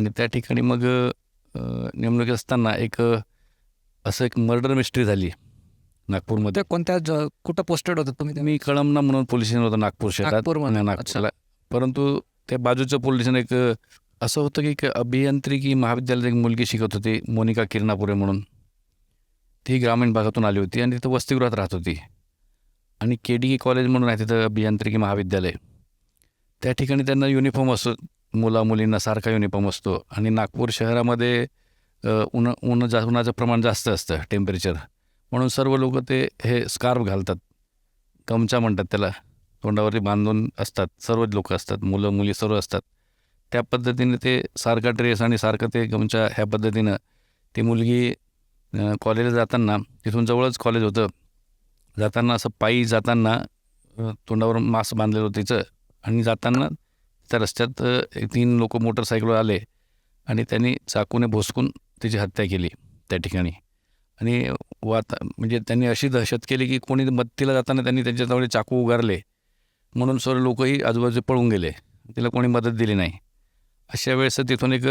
आणि त्या ठिकाणी मग नेमणुकीत असताना एक असं एक मर्डर मिस्ट्री झाली नागपूरमध्ये. कोणत्या ज- कुठं पोस्टेड होतं तुम्ही ते? मी कळमना म्हणून पोलीस स्टेशन होतं नागपूर शहरात. नागपूरला परंतु त्या बाजूचं पोलीस स्टेशन एक असं होतं की एक अभियांत्रिकी महाविद्यालयात एक मुलगी शिकत होती मोनिका किरणापुरे म्हणून. ती ग्रामीण भागातून आली होती आणि तिथं वसतिगृहात राहत होती. आणि के डी कॉलेज म्हणून आहे तिथं अभियांत्रिकी महाविद्यालय. त्या ठिकाणी त्यांना युनिफॉर्म असतो मुला मुलींना सारखा युनिफॉर्म असतो. आणि नागपूर शहरामध्ये अ, ऊन ऊन जा उन्हाचं प्रमाण जास्त असतं टेम्परेचर म्हणून सर्व लोक ते हे स्कार्फ घालतात. गमचा म्हणतात त्याला. तोंडावरती बांधून असतात. सर्व लोक असतात. मुलं मुली सर्व असतात. त्या पद्धतीने ते सारखा ड्रेस आणि सारखं ते गमच्या ह्या पद्धतीनं ती मुलगी कॉलेजला जाताना तिथून जवळच कॉलेज होतं. जाताना असं पायी जाताना तोंडावर मास्क बांधलेलं होतं तिचं. आणि जाताना त्या रस्त्यात तीन लोक मोटरसायकलवर आले आणि त्यांनी चाकूने भोसकून त्याची हत्या केली त्या ठिकाणी. आणि वाता म्हणजे त्यांनी अशी दहशत केली की कोणी मत्तीला जाताना त्यांनी त्यांच्याजवळ चाकू उगारले. म्हणून सर्व लोकही आजूबाजू पळून गेले. तिला कोणी मदत दिली नाही. अशा वेळेस तिथून एक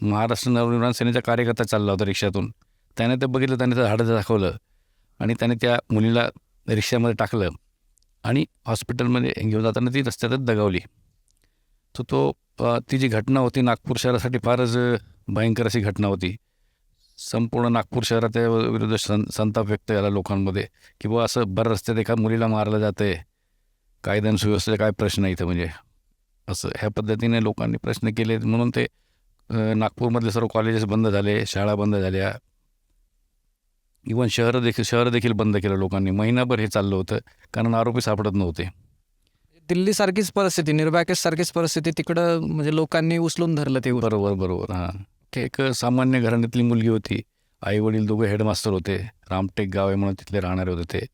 महाराष्ट्र नवनिर्माण सेनेचा कार्यकर्ता चालला होता रिक्षातून. त्याने ते बघितलं त्याने तर हाडं दाखवलं आणि त्याने त्या मुलीला रिक्षामध्ये टाकलं आणि हॉस्पिटलमध्ये घेऊन जाताना ती रस्त्यातच दगावली. तर तो ती जी घटना होती नागपूर शहरासाठी फारच भयंकर अशी घटना होती. संपूर्ण नागपूर शहरात विरुद्ध सं संताप व्यक्त झाला लोकांमध्ये की बुवा असं बरं रस्त्यात एका मुलीला मारलं जातं आहे कायदा सुव्यवस्थेचा काय प्रश्न इथं म्हणजे? असं ह्या पद्धतीने लोकांनी प्रश्न केले म्हणून ते नागपूरमधले सर्व कॉलेजेस बंद झाले शाळा बंद झाल्या. इवन शहरं देखील शहरं देखील बंद केलं लोकांनी. महिनाभर हे चाललं होतं कारण आरोपी सापडत नव्हते. दिल्लीसारखीच परिस्थिती निर्भया सारखीच परिस्थिती तिकडं म्हणजे लोकांनी उचलून धरलं ते बरोबर बरोबर. हां. एक सामान्य घराण्यातली मुलगी होती. आई वडील दोघे हेडमास्टर होते. रामटेक गाव आहे म्हणून तिथले राहणारे होते ते.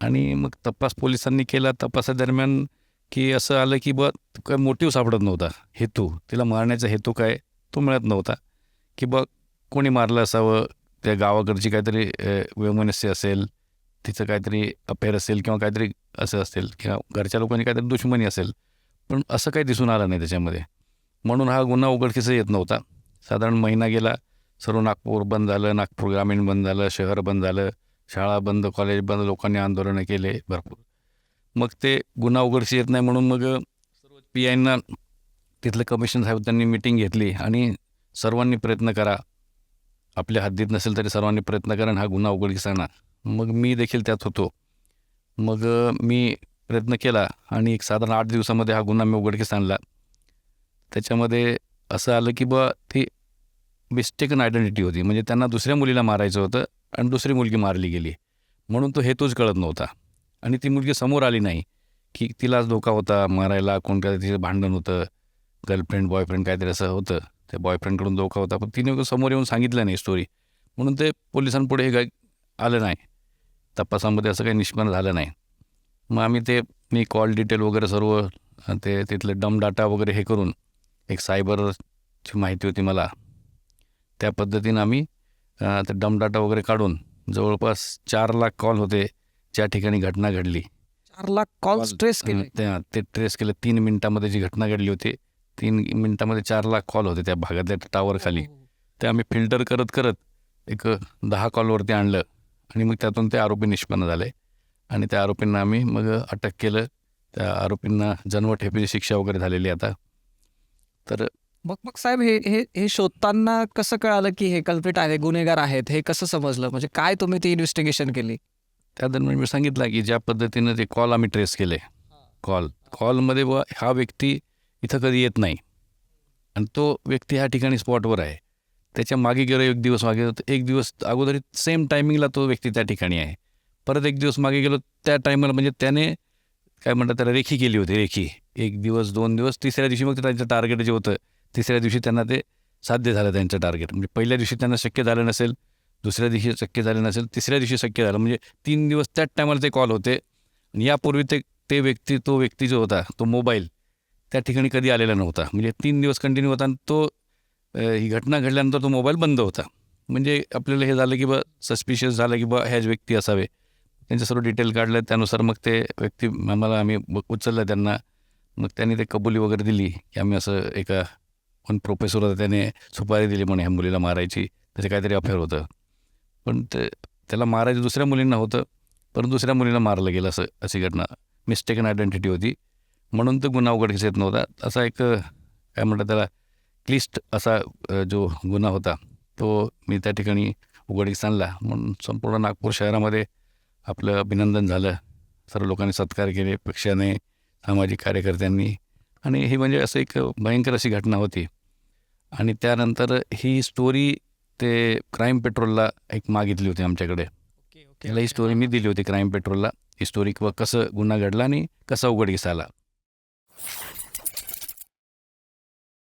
आणि मग तपास पोलिसांनी केला. तपासादरम्यान की असं आलं की बा काय मोटिव्ह सापडत नव्हता. हेतू. तिला मारण्याचा हेतू काय? तो मिळत नव्हता. की बा कोणी मारलं असावं? त्या गावाकडची काहीतरी वैमनस्य असेल तिचं काहीतरी अपेअर असेल किंवा काहीतरी असं असेल किंवा घरच्या लोकांनी काहीतरी दुश्मनी असेल पण असं काही दिसून आलं नाही त्याच्यामध्ये. म्हणून हा गुन्हा उघडकीचा येत नव्हता. साधारण महिना गेला सर्व नागपूर बंद झालं नागपूर ग्रामीण बंद झालं शहर बंद झालं शाळा बंद कॉलेज बंद लोकांनी आंदोलनं केले भरपूर. मग ते गुन्हा उघडशी येत नाही म्हणून मग सर्व पी आयना तिथलं कमिशन साहेब त्यांनी मिटिंग घेतली आणि सर्वांनी प्रयत्न करा. आपल्या हद्दीत नसेल तरी सर्वांनी प्रयत्न करा आणि हा गुन्हा उघडकीस आणा. मग मी देखील त्यात होतो. मग मी प्रयत्न केला आणि एक साधारण आठ दिवसामध्ये हा गुन्हा मी उघडकीस आणला. त्याच्यामध्ये असं आलं की बा ती मिस्टेकन आयडेंटिटी होती. म्हणजे त्यांना दुसऱ्या मुलीला मारायचं होतं आणि दुसरी मुलगी मारली गेली. म्हणून तो हेतूच कळत नव्हता. आणि ती मुलगी समोर आली नाही की तिलाच धोका होता मारायला कोणत्या तिचं भांडण होतं गर्लफ्रेंड बॉयफ्रेंड काहीतरी असं होतं. त्या बॉयफ्रेंडकडून धोका होता पण तिने समोर येऊन सांगितलं नाही स्टोरी म्हणून ते पोलिसांपुढे हे आलं नाही. तपासामध्ये असं काही निष्पन्न झालं नाही. मग आम्ही ते मी कॉल डिटेल वगैरे सर्व ते तिथले डम डाटा वगैरे हे करून एक सायबरची माहिती होती मला. त्या पद्धतीनं आम्ही ते डम डाटा वगैरे काढून जवळपास चार लाख कॉल होते ज्या ठिकाणी घटना घडली. चार लाख कॉल स्ट्रेस केले. त्या ते ट्रेस केलं. तीन मिनिटामध्ये जी घटना घडली होती तीन मिनिटामध्ये चार लाख कॉल होते त्या भागातल्या टावर खाली. ते आम्ही फिल्टर करत करत एक दहा कॉलवरती आणलं. आणि मग त्यातून ते आरोपी निष्पन्न झाले. आणि त्या आरोपींना आम्ही मग अटक केलं. त्या आरोपींना जन्मठेपेची शिक्षा वगैरे झालेली आता. तर मग मग साहेब हे हे हे शोधताना कसं कळालं की हे कल्प्रिट आहे गुन्हेगार आहेत? हे कसं समजलं? म्हणजे काय तुम्ही ती इन्व्हेस्टिगेशन केली? त्या दरम्यान मी सांगितलं की ज्या पद्धतीनं ते कॉल आम्ही ट्रेस केले. कॉल कॉलमध्ये व हा व्यक्ती इथं कधी येत नाही. आणि तो व्यक्ती ह्या ठिकाणी स्पॉटवर आहे. त्याच्यामागे गेलो एक दिवस मागे एक दिवस अगोदर सेम टायमिंगला तो व्यक्ती त्या ठिकाणी आहे. परत एक दिवस मागे गेलो त्या टायमाला म्हणजे त्याने काय म्हणतात त्याला रेखी केली होती रेखी. एक दिवस दोन दिवस तिसऱ्या दिवशी मग त्यांचं टार्गेट जे होतं तिसऱ्या दिवशी त्यांना ते साध्य झालं त्यांचं टार्गेट म्हणजे पहिल्या दिवशी त्यांना शक्य झालं नसेल दुसऱ्या दिवशी शक्य झालं नसेल तिसऱ्या दिवशी शक्य झालं. म्हणजे तीन दिवस त्याच टायमाला ते कॉल होते. आणि यापूर्वी ते ते व्यक्ती तो व्यक्ती जो होता तो मोबाईल त्या ठिकाणी कधी आलेला नव्हता. म्हणजे तीन दिवस कंटिन्यू होता आणि तो ही घटना घडल्यानंतर तो मोबाईल बंद होता. म्हणजे आपल्याला हे झालं की बा सस्पिशियस झालं की बा ह्याच व्यक्ती असावे. त्यांचे सर्व डिटेल काढले. त्यानुसार मग ते व्यक्ती आम्हाला आम्ही ब- उचललं त्यांना. मग त्यांनी ते कबुली वगैरे दिली की आम्ही असं एका पण प्रोफेसर होता त्याने सुपारी दिली म्हणे ह्या मुलीला मारायची. त्याचं काहीतरी अफेअर होतं. पण ते त्याला मारायचं दुसऱ्या मुलींना होतं पण दुसऱ्या मुलीला मारलं गेलं असं अशी घटना. मिस्टेकन आयडेंटिटी होती. म्हणून तो गुन्हा उघडकीस येत नव्हता. असा एक काय म्हणतात त्याला क्लिष्ट असा जो गुन्हा होता तो मी त्या ठिकाणी उघडकीस आणला. म्हणून संपूर्ण नागपूर शहरामध्ये आपलं अभिनंदन झालं. सर्व लोकांनी सत्कार केले पक्षाने सामाजिक कार्यकर्त्यांनी. आणि ही म्हणजे असं एक भयंकर अशी घटना होती. आणि त्यानंतर ही स्टोरी ते क्राईम पेट्रोलला एक मागितली होती आमच्याकडे. त्याला ही स्टोरी मी दिली होती क्राईम पेट्रोलला ही स्टोरी किंवा कसं गुन्हा घडला आणि कसा उघडकीस आला.